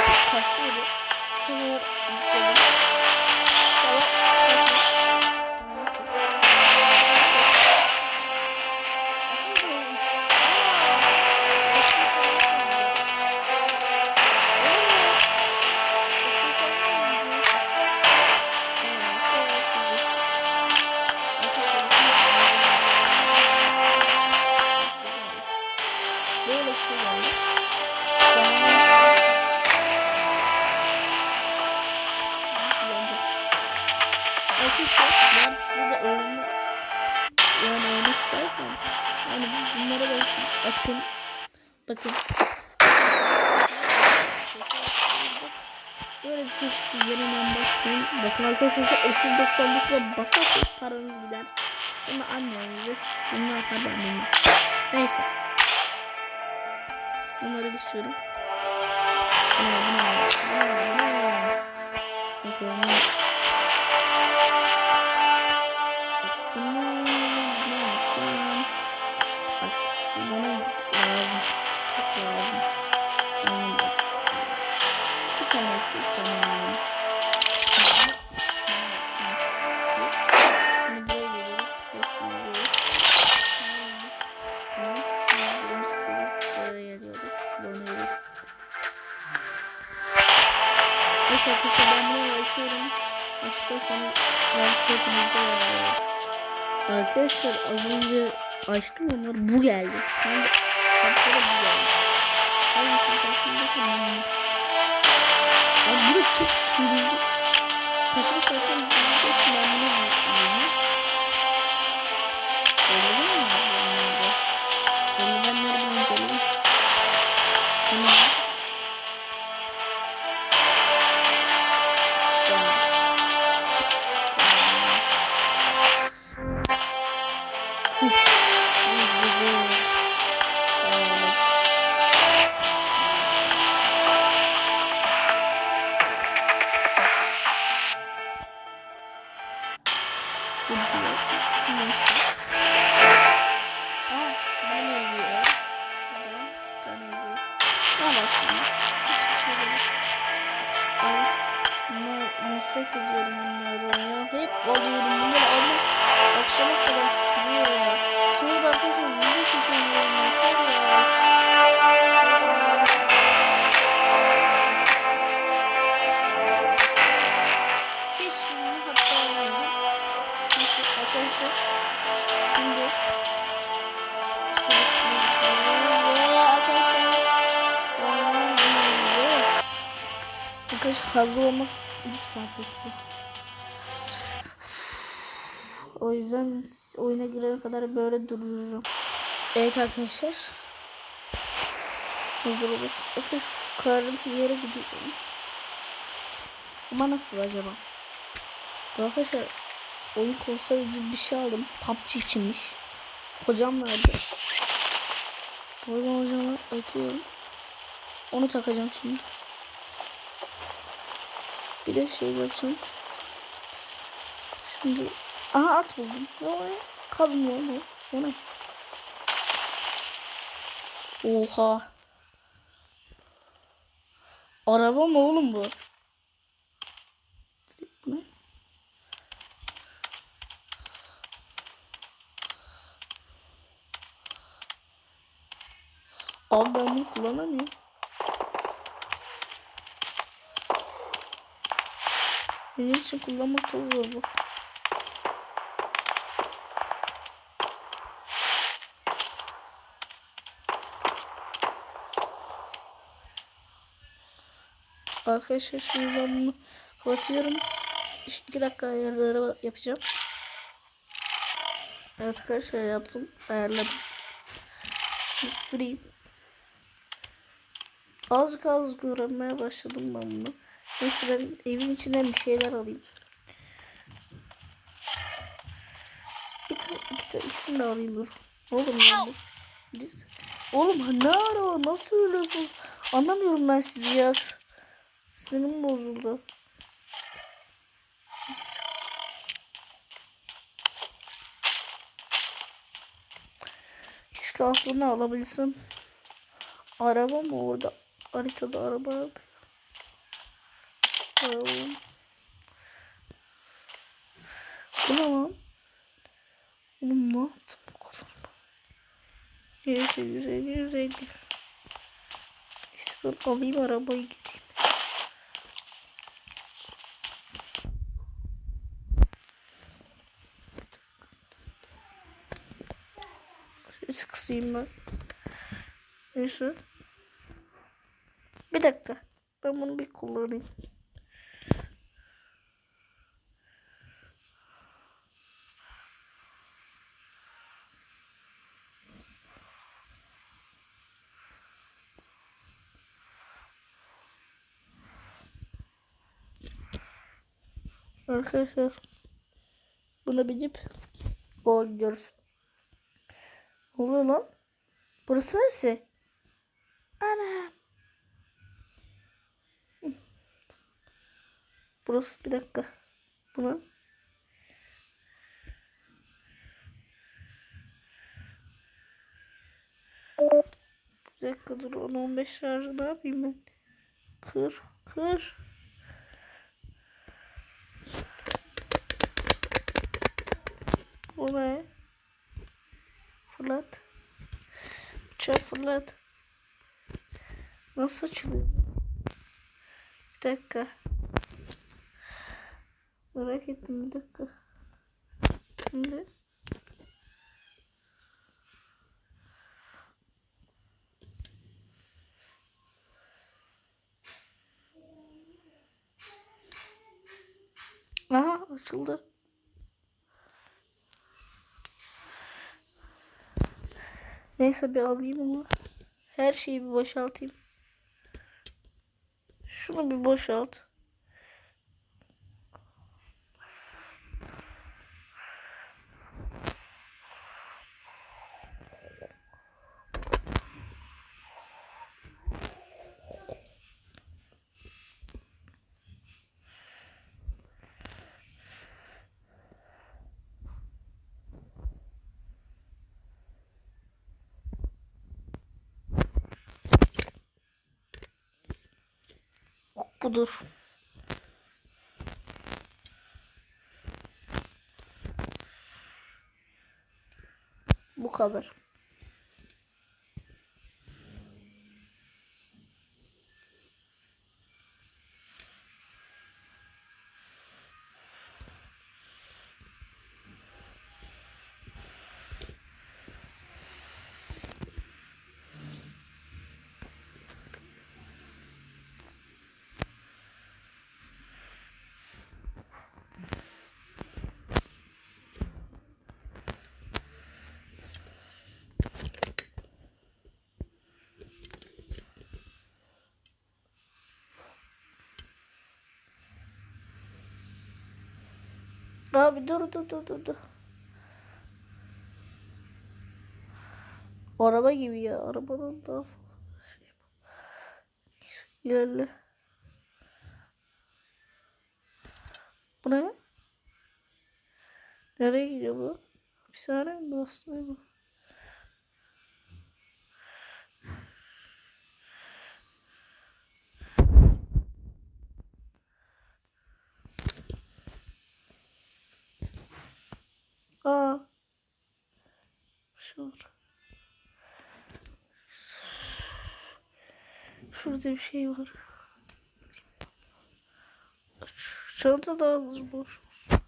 Çok kasıyordu. Sonra kasmış. Böyle şey oldu. Arkadaşlar ben size de öğrenmek yani örnek derken yani bu- bunlara bakın açın bakın böyle bir şey çıktı yeniden bakmayın bakın arkadaşlar şu 30.99'a basarsanız paranız gider sonra annenize ne yapar ben neyse bunları geçiyorum bu ne bu ne bu ne bu ne arkadaşlar ben bunu açıyorum. Açtıktan sonra ben hepinizde Arkadaşlar az önce açtım onlar bu geldi. Tam da şarkıda bu geldi. Hangisini karşımda kalmam. Abi bu da çok kırmızı. Saçma sapan bir şey ben bunu mi? Öyle nefret ediyorum bunlardan ya. Hep alıyorum bunları almak. Akşama kadar sürüyor ya. Sonra da arkadaşlar video çekemiyorum. Yeter ya. Hiçbirini hatta almadım. Neyse arkadaşlar. Şimdi. Arkadaşlar hazır olmak 3 saat bekliyor. O yüzden oyuna girene kadar böyle dururum. Evet arkadaşlar. Hazır oluruz. Bakın şu kararlı yere gidiyorum. Ama nasıl acaba? Arkadaşlar oyun konsolu gibi bir şey aldım. PUBG içinmiş. Hocam verdi. Buradan hocama atıyorum. Onu takacağım şimdi. Bir de şey yapacağım. Şimdi aha at buldum. Ne o ya? Kazmıyor mu? O ne? Oha. Araba mı oğlum bu? Bu ne? Abi ben bunu kullanamıyorum. Benim için kullanmak çok zor bu. Arkadaşlar şimdi ben bunu kapatıyorum. 2 dakika ayarları yapacağım. Evet arkadaşlar yaptım. Ayarladım. Süreyim. Azıcık azıcık öğrenmeye başladım ben bunu. Neyse ben evin içinden bir şeyler alayım. Bir tane, iki tane, ikisini de alayım dur. Oğlum ya biz, biz. Oğlum ne ara nasıl ölüyorsunuz? Anlamıyorum ben sizi ya. Sinirim bozuldu. Keşke aslında alabilsem. Araba mı orada? Haritada araba yok. Araba. Bu ne lan? Oğlum ne yaptım bu kadar? Neyse 150 150. Neyse ben alayım arabayı gideyim. Sesi kısayım ben. Neyse. Bir dakika. Ben bunu bir kullanayım. Arkadaşlar buna binip gol gidiyoruz. Ne oluyor lan? Burası neresi? Ana. Burası bir dakika. Buna. Bir dakika dur 10-15 şarjı ne yapayım ben? Kır kır. Ne? Fırlat. Bıçağı fırlat. Nasıl açılıyor? Bir dakika. Merak ettim bir dakika. Şimdi. Aha açıldı. Neyse bir alayım onu. Her şeyi bir boşaltayım. Şunu bir boşalt. Budur. Bu kadar. Abi dur dur dur dur dur. Araba gibi ya. Arabadan daha şey. İlerle. Bu ne? Nereye gidiyor bu? Bir saniye mi bastı bu? Aa. Şu var. Şurada bir şey var. Çanta da hazır boş olsun.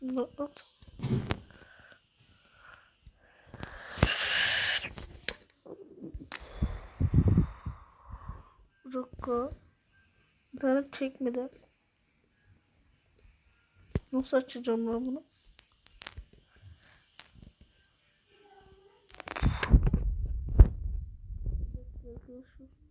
Şunu at. Dakika. İnternet çekmedi. Nasıl açacağım ben bunu? Arkadaşlar